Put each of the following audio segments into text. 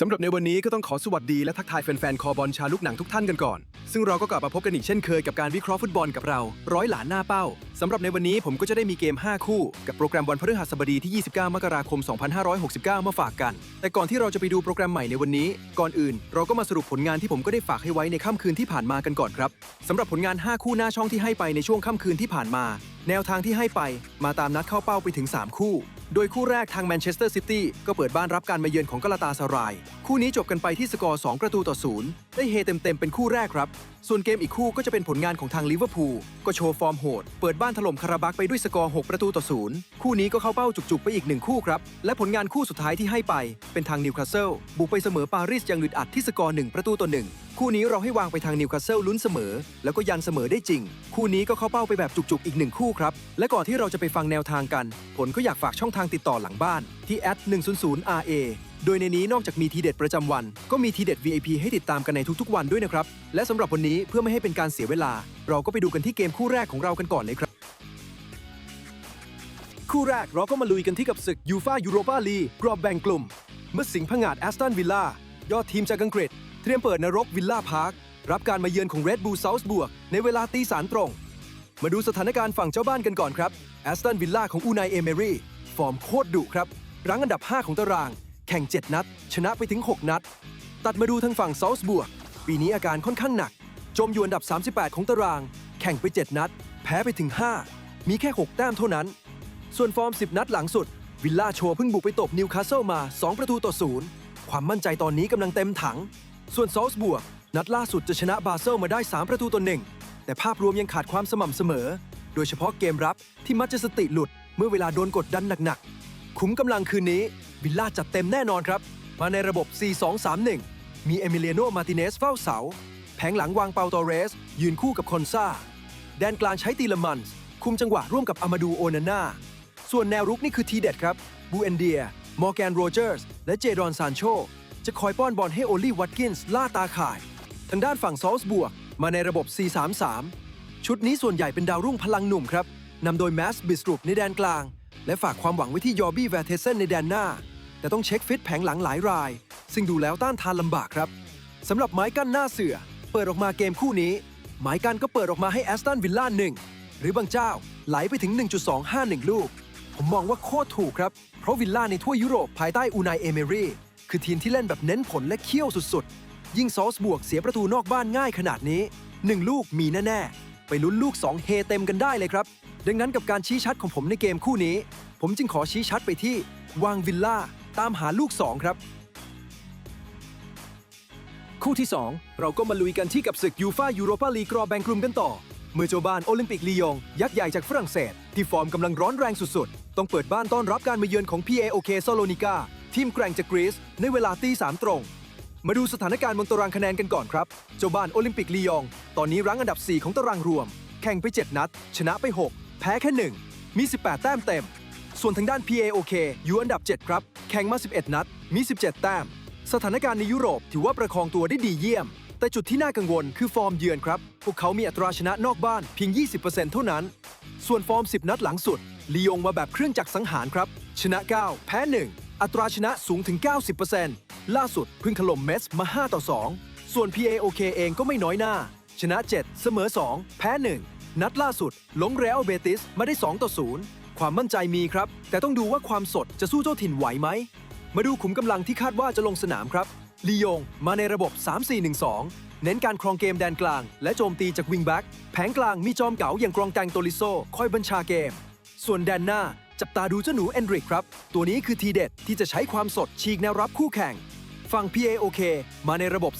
สำหรับในวันนี้ก็ต้องขอสวัสดีและทักทายแฟนๆ คอบอลชาลูกหนังทุกท่านกันก่อน ซึ่งเราก็กลับมาพบกันอีกเช่นเคยกับการวิเคราะห์ฟุตบอลกับเรา ร้อยหลานหน้าเป้า สำหรับในวันนี้ผมก็จะได้มีเกม 5 คู่ กับโปรแกรมวันพฤหัสบดีที่ 29 มกราคม 2569 มาฝากกัน แต่ก่อนที่เราจะไปดูโปรแกรมใหม่ในวันนี้ ก่อนอื่น เราก็มาสรุปผลงานที่ผมก็ได้ฝากให้ไว้ในค่ำคืนที่ผ่านมากันก่อนครับสำหรับผลงาน 5 คู่หน้าช่องที่ให้ไปในช่วงค่ำคืนที่ผ่านมา แนวทางที่ให้ไป มาตามนัดเข้าเป้าไปถึง 3 คู่ โดยคู่แรกทางแมนเชสเตอร์ซิตี้ก็เปิดบ้านรับการมาเยือนของกาลาตาสราย คู่นี้จบกันไปที่สกอร์ 2 ประตูต่อศูนย์ได้เฮเต็มๆเป็นคู่แรกครับ ส่วนเกมอีกคู่ก็จะเป็นผลงานของทางลิเวอร์พูลก็โชว์ฟอร์มโหด เปิดบ้านถล่มคาราบักไปด้วยสกอร์ 6 ประตูต่อศูนย์คู่นี้ก็เข้าเป้าจุกๆ ไปอีกหนึ่งคู่ครับ และผลงานคู่สุดท้ายที่ให้ไป เป็นทางนิวคาสเซิลบุกไปเสมอปารีสอย่างอึดอัดที่สกอร์1ประตูต่อหนึ่ง คู่นี้เราให้วางไปทางนิวคาสเซิลลุ้นเสมอ แล้วก็ยันเสมอได้จริง คู่นี้ก็เข้าเป้าไปแบบจุกๆ อีกหนึ่งคู่ครับ และก่อนที่เราจะไปฟังแนวทางกัน ผลก็อยากฝากช่องทางติดต่อหลังบ้านที่ @100RA โดยในนี้นอกจากมีทีเด็ดประจำวัน ก็มีทีเด็ด VIP ให้ติดตามกันในทุกๆ วันด้วยนะครับ และสำหรับวันนี้เพื่อไม่ให้เป็นการเสียเวลา เราก็ไปดูกันที่เกมคู่แรกของเรากันก่อนเลยครับ คู่แรกเราก็มาลุยกันที่กับศึกยูฟายูโรปาลีกรอบแบ่งกลุ่มเมื่อสิงห์ผงาดแอสตันวิลล่ายอดทีมจากอังกฤษ เตรียมเปิดนรกวิลล่าพาร์ครับการมาเยือนของเรดบู l เซาท์บวกในเวลาตีสารตรง มาดูสถานการณ์ฝั่งเจ้าบ้านกันก่อนครับแอสตันวิลล่าของอูนายเอเมรี่ฟอร์มโคตรดุครับ รั้งอันดับ 5 ของตาราง แข่ง 7 นัด ชนะไปถึง 6 นัด ตัดมาดูทางฝั่งเซาท์บวก ปีนี้อาการค่อนข้างหนัก จมอยู่อันดับ 38 ของตาราง แข่งไป 7 นัด แพ้ไปถึง 5 มีแค่ 6 แต้มเท่านั้น ส่วนฟอร์ม 10 นัดหลังสุด วิลล่าโชว์เพิ่งบุกไปตบนิวคาสเซิลมา 2 ประตูต่อศูนย์ความมั่นใจตอนนี้กำลังเต็มถัง ส่วนซอลส์บวกนัดล่าสุดจะชนะบาเซลมาได้ 3 ประตูต่อหนึ่งแต่ภาพรวมยังขาดความสม่ำเสมอ โดยเฉพาะเกมรับที่มักจะสติหลุด เมื่อเวลาโดนกดดันหนักๆคุ้มกำลังคืนนี้วิลล่าจัดเต็มแน่นอนครับ มาในระบบ 4-2-3-1 มีเอมิเลียโนมาติเนสเฝ้าเสา แผงหลังวางเปาโตเรส ยืนคู่กับคอนซาแดนกลางใช้ตีละมันคุมจังหวะร่วมกับอามาดูโอนาน่าส่วนแนวรุกนี่คือทีเด็ดครับบูเอนเดียมอร์แกนโรเจอร์สและเจดอนซานโช จะคอยป้อนบอลให้โอลี่วัตกินส์ล่าตาข่าย ทางด้านฝั่งซอลส์บวก มาในระบบ 4-3-3 ชุดนี้ส่วนใหญ่เป็นดาวรุ่งพลังหนุ่มครับนำโดยแมสบิสรุปในแดนกลาง และฝากความหวังไว้ที่ยอร์บี้แวร์เทเซนในแดนหน้า แต่ต้องเช็คฟิตแผงหลังหลายราย ซึ่งดูแล้วต้านทานลำบากครับสำหรับไม้กั้นหน้าเสือ เปิดออกมาเกมคู่นี้ ไม้กั้นก็เปิดออกมาให้แอสตันวิลล่าหนึ่งหรือบางเจ้าไหลไปถึง 1.251 ลูก ผมมองว่าโคตรถูกครับ เพราะวิลล่าในทั่วยุโรปภายใต้อูนายเอเมรี คือทีมที่เล่นแบบเน้นผลและเขี้ยวสุดๆ ยิ่งซอสบวกเสียประตูนอกบ้านง่ายขนาดนี้ 1 ลูกมีแน่ๆ ไปลุ้นลูก 2 เฮเต็มกันได้เลยครับ ดังนั้นกับการชี้ชัดของผมในเกมคู่นี้ ผมจึงขอชี้ชัดไปที่วางวิลล่าตามหาลูก 2 ครับคู่ที่ 2 เราก็มาลุยกันที่กับศึกยูฟายูโรปาลีกรอบแบ่งกลุ่มกันต่อ เมื่อเจ้าบ้านโอลิมปิกลียง ยักษ์ใหญ่จากฝรั่งเศส ที่ฟอร์มกำลังร้อนแรงสุดๆ ต้องเปิดบ้านต้อนรับการมาเยือนของ PAOK โซโลนิกา ทีมแกร่งจากกรีซในเวลาตีสามตรง มาดูสถานการณ์บนตารางคะแนนกันก่อนครับ เจ้าบ้านโอลิมปิกลียง ตอนนี้รั้งอันดับ 4 ของตารางรวม แข่งไป 7 นัด ชนะไป 6 แพ้แค่ 1 มี 18 แต้มเต็ม ส่วนทางด้าน PAOK อยู่อันดับ 7 ครับ แข่งมา 11 นัด มี 17 แต้ม สถานการณ์ในยุโรปถือว่าประคองตัวได้ดีเยี่ยม แต่จุดที่น่ากังวลคือฟอร์มเยือนครับ พวกเขามีอัตราชนะนอกบ้านเพียง 20%เท่านั้น ส่วนฟอร์ม 10 นัดหลังสุดลียงมาแบบเครื่องจักรสังหารครับ ชนะ 9 แพ้ 1 อัตราชนะสูงถึง 90%ล่าสุดพิ่งถล่มเมสมา 5 ต่อ 2 ส่วน PAOK เองก็ไม่น้อยหน้า ชนะ 7 เสมอ 2 แพ้ 1 นัดล่าสุดล้มเรอัลเบติสมาได้ 2 ต่อ 0 ความมั่นใจมีครับ แต่ต้องดูว่าความสดจะสู้เจ้าถิ่นไหวไหม มาดูขุมกำลังที่คาดว่าจะลงสนามครับลียงมาในระบบ 3-4-1-2 เน้นการครองเกมแดนกลาง และโจมตีจากวิงแบ็กแผงกลางมีจอมเก๋าอย่างกรองแตงโตลิโซคอยบัญชาเกม ส่วนแดนหน้า จับตาดูเจ้าหนูเอนดริกครับ ตัวนี้คือทีเด็ดที่จะใช้ความสดฉีกแนวรับคู่แข่ง ฝั่ง PAOK มาในระบบ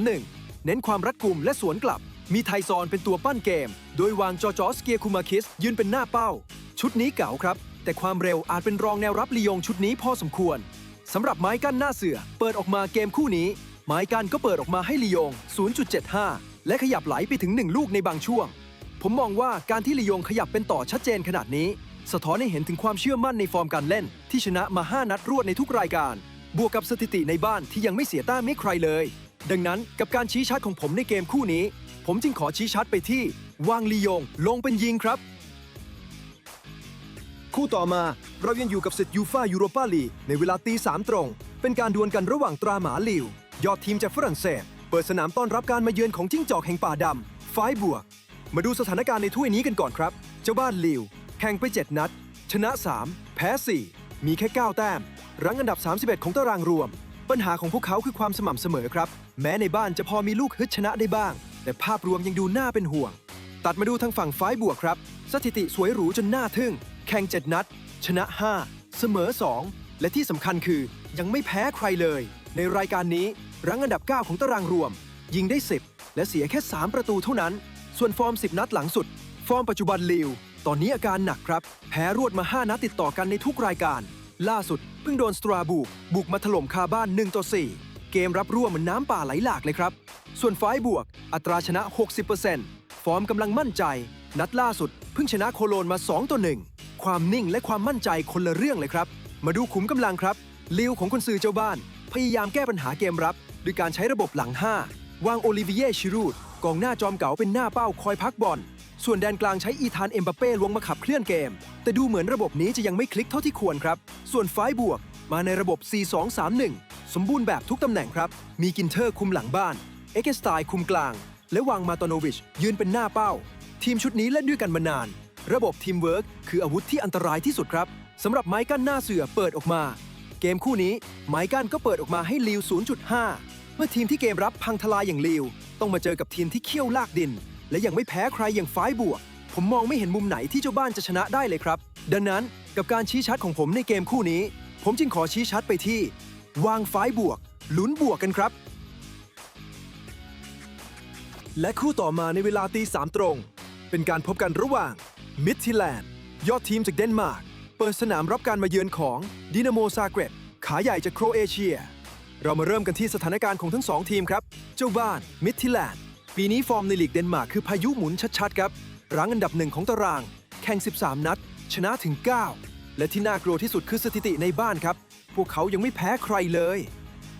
4-2-3-1 เน้นความรัดกุมและสวนกลับ มีไทซอนเป็นตัวปั้นเกม โดยวางจอจอสเกียคูมาคิส ยืนเป็นหน้าเป้า ชุดนี้เก๋าครับ แต่ความเร็วอาจเป็นรองแนวรับลียงชุดนี้พอสมควรสำหรับไม้กั้นหน้าเสือ เปิดออกมาเกมคู่นี้ ไม้กั้นก็เปิดออกมาให้ลียง 0.75 และขยับไหลไปถึง 1 ลูกในบางช่วง ผมมองว่าการที่ลียงขยับเป็นต่อชัดเจนขนาดนี้ สะท้อนให้เห็นถึงความเชื่อมั่นในฟอร์มการเล่น ที่ชนะมา 5 นัดรวดในทุกรายการ บวกกับสถิติในบ้านที่ยังไม่เสียแต้มไม่ใครเลย ดังนั้นกับการชี้ชัดของผมในเกมคู่นี้ ผมจึงขอชี้ชัดไปที่วางลียง ลงเป็นยิงครับ คู่ต่อมาเรายังอยู่กับศึกยูฟายูโรปาลีในเวลาตีสามตรง เป็นการดวลกันระหว่างตราหมาลิวยอดทีมจากฝรั่งเศส เปิดสนามต้อนรับการมาเยือนของจิ้งจอกแห่งป่าดำฝ่ายบวก มาดูสถานการณ์ในถ้วยนี้กันก่อนครับ เจ้าบ้านลิว แข่งไป 7 นัด ชนะ 3 แพ้ 4 มีแค่ 9 แต้ม รั้งอันดับ 31 ของตารางรวม ปัญหาของพวกเขาคือความสม่ำเสมอครับ แม้ในบ้านจะพอมีลูกฮึดชนะได้บ้าง แต่ภาพรวมยังดูน่าเป็นห่วง ตัดมาดูทางฝั่งฝ่ายบวกครับ สถิติสวยหรูจนน่าทึ่ง แข่ง 7 นัด ชนะ 5 เสมอ 2 และที่สำคัญคือยังไม่แพ้ใครเลย ในรายการนี้รั้งอันดับ 9 ของตารางรวม ยิงได้ 10 และเสียแค่ 3 ประตูเท่านั้น ส่วนฟอร์ม 10 นัดหลังสุด ฟอร์มปัจจุบันลิว ตอนนี้อาการหนักครับ แพ้รวดมา 5 นัดติดต่อกันในทุกรายการ ล่าสุดเพิ่งโดนสตราบูกบุกมาถล่มคาบ้าน1ต่อ4เกมรับร่วมเหมือนน้ำป่าไหลหลากเลยครับ ส่วนฝ่ายบวก อัตราชนะ 60%ฟอร์มกำลังมั่นใจ นัดล่าสุดเพิ่งชนะโคโลนมา 2 ต่อ 1 ความนิ่งและความมั่นใจคนละเรื่องเลยครับ มาดูขุมกำลังครับลิวของคุณซือเจ้าบ้าน พยายามแก้ปัญหาเกมรับด้วยการใช้ระบบหลัง 5 วางโอลิเวียชิรูดกองหน้าจอมเก๋าเป็นหน้าเป้าคอยพักบอล ส่วนแดนกลางใช้อีธานเอ็มบัปเป้ลวงมาขับเคลื่อนเกม แต่ดูเหมือนระบบนี้จะยังไม่คลิกเท่าที่ควรครับ ส่วนฝ่ายบวกมาในระบบ 4-2-3-1 สมบูรณ์แบบทุกตำแหน่งครับ มีกินเทอร์คุมหลังบ้าน เอ็กเกสไตน์คุมกลาง และวางมาตโนวิช ยืนเป็นหน้าเป้า ทีมชุดนี้เล่นด้วยกันมานาน ระบบทีมเวิร์กคืออาวุธที่อันตรายที่สุดครับสำหรับไม้กั้นหน้าเสือเปิดออกมา เกมคู่นี้ไม้กั้นก็เปิดออกมาให้ลิว 0.5 เมื่อทีมที่เกมรับพังทลายอย่างลิว ต้องมาเจอกับทีมที่เขี้ยวลากดิน และยังไม่แพ้ใครอย่างฝ่ายบวก ผมมองไม่เห็นมุมไหนที่เจ้าบ้านจะชนะได้เลยครับ ดังนั้นกับการชี้ชัดของผมในเกมคู่นี้ ผมจึงขอชี้ชัดไปที่ วางฝ่ายบวกลุ้นบวกกันครับ และคู่ต่อมาในเวลาตีสามตรง เป็นการพบกันระหว่างมิดทิแลนด์ยอดทีมจากเดนมาร์กเปิดสนามรับการมาเยือนของดินาโมซาเกรบขาใหญ่จากโครเอเชีย เรามาเริ่มกันที่สถานการณ์ของทั้งสองทีมครับ เจ้าบ้านมิดทิแลนด์ ปีนี้ฟอร์มในลีกเดนมาร์กคือพายุหมุนชัดๆ ครับ รั้งอันดับหนึ่งของตาราง แข่ง 13 นัด ชนะถึง 9 และที่น่ากลัวที่สุดคือสถิติในบ้านครับ พวกเขายังไม่แพ้ใครเลย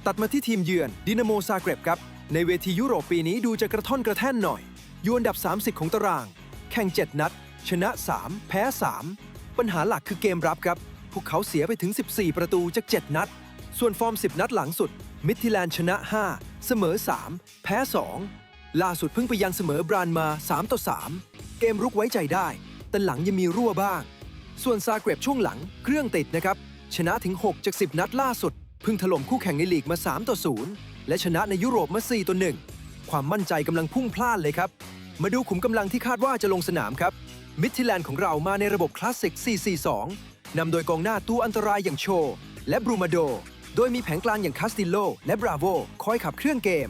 ตัดมาที่ทีมเยือนดินาโมซาเกร็บครับ ในเวทียุโรปปีนี้ดูจะกระท่อนกระแท่นหน่อยอยู่อันดับ 30 ของตาราง แข่ง 7 นัด ชนะ 3 แพ้ 3 ปัญหาหลักคือเกมรับครับ พวกเขาเสียไปถึง 14 ประตูจาก 7 นัด ส่วนฟอร์ม 10 นัดหลังสุด มิดทิแลนด์ชนะ 5 เสมอ 3 แพ้ 2 ล่าสุดเพิ่งไปยังเสมอบรานมา 3 ต่อ 3 เกมรุกไว้ใจได้ แต่หลังยังมีรั่วบ้าง ส่วนซาเกร็บช่วงหลังเครื่องติดนะครับ ชนะถึง 6 จาก 10 นัดล่าสุดเพิ่งถล่มคู่แข่งในลีกมา 3 ต่อ 0 และชนะในยุโรปมา 4 ต่อ 1 ความมั่นใจกำลังพุ่งพล่านเลยครับ มาดูขุมกำลังที่คาดว่าจะลงสนามครับ มิดทิแลนด์ของเรามาในระบบคลาสสิก 4-4-2 นำโดยกองหน้าตัวอันตรายอย่างโช และบรูมาโด โดยมีแผงกลางอย่างคาสติโล และบราโวคอยขับเคลื่อนเกม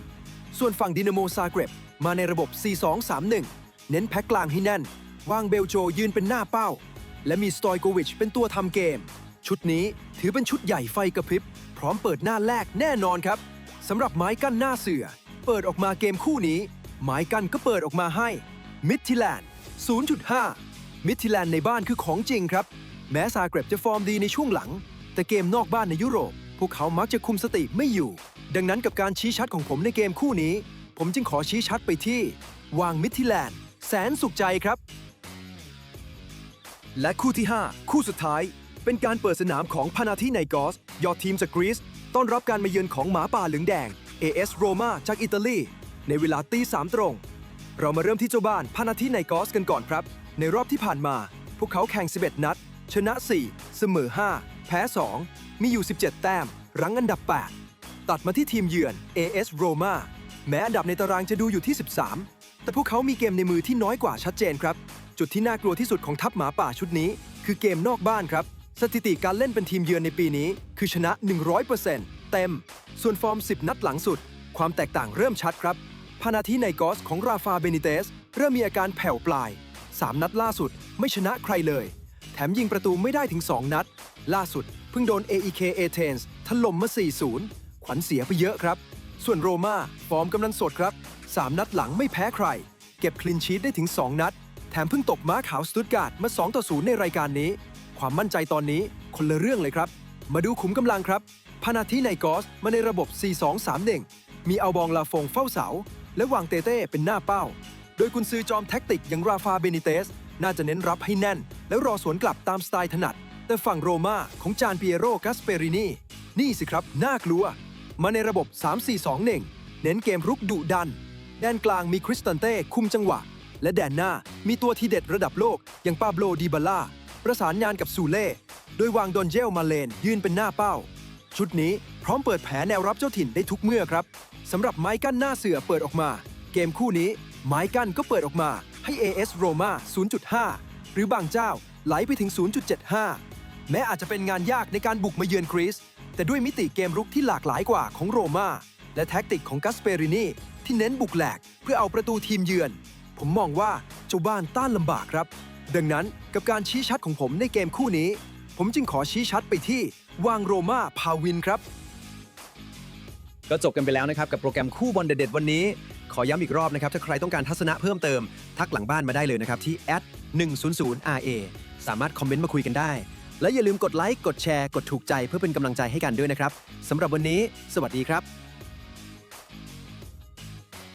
ส่วนฝั่งดินาโมซาเกรบมาในระบบ 4-2-3-1 เน้นแพ็กกลางให้แน่น วางเบลโจยืนเป็นหน้าเป้า และมีสตอยโกวิชเป็นตัวทำเกม ชุดนี้ถือเป็นชุดใหญ่ไฟกระพริบ พร้อมเปิดหน้าแรกแน่นอนครับสำหรับไม้กั้นหน้าเสือ เปิดออกมาเกมคู่นี้ ไม้กั้นก็เปิดออกมาให้มิดทิแลนด์ 0.5 มิดทิแลนด์ในบ้านคือของจริงครับ แม้ซาเกร็บจะฟอร์มดีในช่วงหลัง แต่เกมนอกบ้านในยุโรป พวกเขามักจะคุมสติไม่อยู่ ดังนั้นกับการชี้ชัดของผมในเกมคู่นี้ ผมจึงขอชี้ชัดไปที่ วางมิดทิแลนด์ แสนสุขใจครับ และคู่ที่ 5 คู่สุดท้าย เป็นการเปิดสนามของพานาธิไนกอส ยอดทีมจากกรีซต้อนรับการมาเยือนของหมาป่าเหลืองแดง AS Roma จากอิตาลี ในเวลาตีสามตรง เรามาเริ่มที่เจ้าบ้านพานาธิไนกอสกันก่อนครับ ในรอบที่ผ่านมา พวกเขาแข่ง 11 นัด ชนะ 4 เสมอ 5 แพ้ 2 มีอยู่ 17 แต้ม รั้งอันดับ 8 ตัดมาที่ทีมเยือน AS Roma แม้อันดับในตารางจะดูอยู่ที่ 13 แต่พวกเขามีเกมในมือที่น้อยกว่าชัดเจนครับ จุดที่น่ากลัวที่สุดของทัพหมาป่าชุดนี้ คือเกมนอกบ้านครับ สถิติการเล่นเป็นทีมเยือนในปีนี้ คือชนะ 100%เต็ม ส่วนฟอร์ม 10 นัดหลังสุด ความแตกต่างเริ่มชัดครับพานาธิไนกอสของราฟาเบนิเตส เริ่มมีอาการแผ่วปลาย 3 นัดล่าสุด ไม่ชนะใครเลย แถมยิงประตูไม่ได้ถึง 2 นัด ล่าสุดเพิ่งโดน AEK Athens ถล่มมา 4-0 ขวัญเสียไปเยอะครับ ส่วนโรม่าฟอร์มกำลังสดครับ 3 นัดหลังไม่แพ้ใคร เก็บคลินชีตได้ถึง 2 นัด แถมเพิ่งตกม้าขาวสตุตการ์ดมา 2 ต่อ 0 ในรายการนี้ ความมั่นใจตอนนี้คนละเรื่องเลยครับ มาดูขุมกำลังครับพานาธิไนกอสมาในระบบ 4-2-3-1 มีเอาบองลาฟงเฝ้าเสา และวางเตเต้เป็นหน้าเป้า โดยกุนซือจอมแท็กติกอย่างราฟาเบนิเตส น่าจะเน้นรับให้แน่น แล้วรอสวนกลับตามสไตล์ถนัด แต่ฝั่งโรม่าของจานเปียโรกัสเปรินีนี่สิครับ น่ากลัว มาในระบบ 3-4-2-1 เน้นเกมรุกดุดัน แดนกลางมีคริสตันเต้คุมจังหวะ และแดนหน้ามีตัวทีเด็ดระดับโลก อย่างปาโบลดีบาล่าประสานงานกับซูเล่โดยวางดอนเจลมาเลน ยืนเป็นหน้าเป้า ชุดนี้พร้อมเปิดแผลแนวรับเจ้าถิ่นได้ทุกเมื่อครับสำหรับไม้กั้นหน้าเสือเปิดออกมา เกมคู่นี้ไม้กั้นก็เปิดออกมาให้ AS Roma 0.5 หรือบางเจ้าไหลไปถึง 0.75 แม้อาจจะเป็นงานยากในการบุกมาเยือนกรีซ แต่ด้วยมิติเกมรุกที่หลากหลายกว่าของโรม่าและแท็กติกของกัสเปรินีที่เน้นบุกแหลกเพื่อเอาประตูทีมเยือน ผมมองว่าเจ้าบ้านต้านลำบากครับ ดังนั้นกับการชี้ชัดของผมในเกมคู่นี้ ผมจึงขอชี้ชัดไปที่วางโรม่าพาวินครับ ก็จบกันไปแล้วนะครับกับโปรแกรมคู่บอลเด็ดๆวันนี้ ขอย้ำอีกรอบนะครับ ถ้าใครต้องการทัศนะเพิ่มเติม ทักหลังบ้านมาได้เลยนะครับที่ @100ra สามารถคอมเมนต์มาคุยกันได้ และอย่าลืมกดไลค์กดแชร์กดถูกใจเพื่อเป็นกำลังใจให้กันด้วยนะครับสำหรับวันนี้ สวัสดีครับ